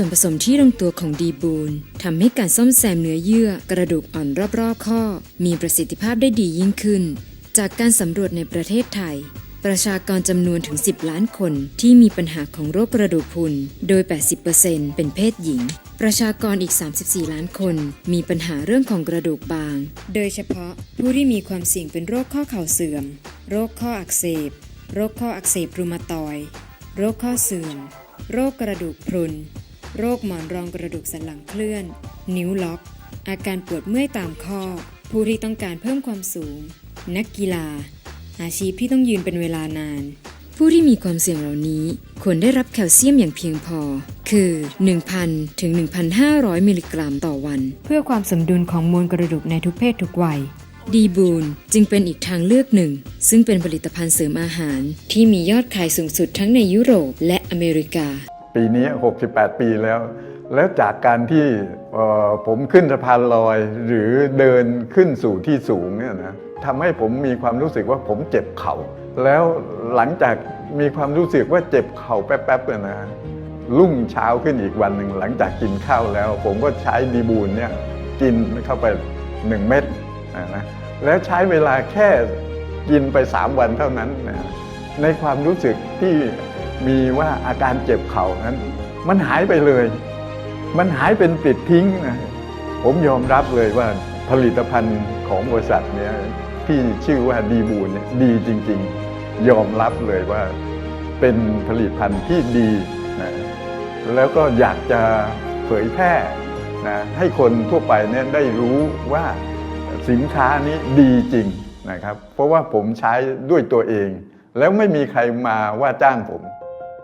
ส่วนผสมที่ลงตัวของดีบูนทำให้การซ่อมแซมเนื้อเยื่อกระดูกอ่อนรอบๆ ข้อ มีประสิทธิภาพได้ดียิ่งขึ้น จากการสำรวจในประเทศไทย ประชากรจำนวนถึง 10 ล้านคนที่มีปัญหาของโรคกระดูกพรุน โดย 80%เป็นเพศหญิง ประชากรอีก 34 ล้านคน มีปัญหาเรื่องของกระดูกบาง โดยเฉพาะผู้ที่มีความเสี่ยงเป็นโรคข้อเข่าเสื่อม โรคข้ออักเสบ โรคข้ออักเสบรูมาตอย โรคข้อเสื่อม โรคกระดูกพรุน โรคหมอนรองกระดูกสันหลังเคลื่อน นิ้วล็อก อาการปวดเมื่อยตามข้อ ผู้ที่ต้องการเพิ่มความสูง นักกีฬา อาชีพที่ต้องยืนเป็นเวลานาน ผู้ที่มีความเสี่ยงเหล่านี้ควรได้รับแคลเซียมอย่างเพียงพอ คือ 1,000 ถึง 1,500 มิลลิกรัมต่อวัน เพื่อความสมดุลของมวลกระดูกในทุกเพศทุกวัยดีบูนจึงเป็นอีกทางเลือกหนึ่ง ซึ่งเป็นผลิตภัณฑ์เสริมอาหาร ที่มียอดขายสูงสุดทั้งในยุโรปและอเมริกา ปีนี้ 68 ปีแล้ว แล้วจากการที่ผมขึ้นสะพานลอย หรือเดินขึ้นสู่ที่สูงเนี่ยนะทำให้ผมมีความรู้สึกว่าผมเจ็บเข่า แล้วหลังจากมีความรู้สึกว่าเจ็บเข่าแป๊บๆเนี่ยนะรุ่งเช้าขึ้นอีกวันหนึ่งหลังจากกินข้าวแล้ว ผมก็ใช้ดีบูนเนี่ยกินเข้าไป 1 เม็ดนะนะแล้วใช้เวลาแค่กินไป 3 วันเท่านั้นนะในความรู้สึกที่ มีว่าอาการเจ็บเข่านั้น มันหายไปเลย มันหายเป็นปิดทิ้งนะผมยอมรับเลยว่าผลิตภัณฑ์ของบริษัทเนี้ยที่ชื่อว่าดีบูนเนี่ยดีจริง ๆ ยอมรับเลยว่าเป็นผลิตภัณฑ์ที่ดีนะแล้วก็อยากจะเผยแพร่นะให้คนทั่วไปเนี่ยได้รู้ว่าสินค้านี้ดีจริงนะครับ เพราะว่าผมใช้ด้วยตัวเอง แล้วไม่มีใครมาว่าจ้างผม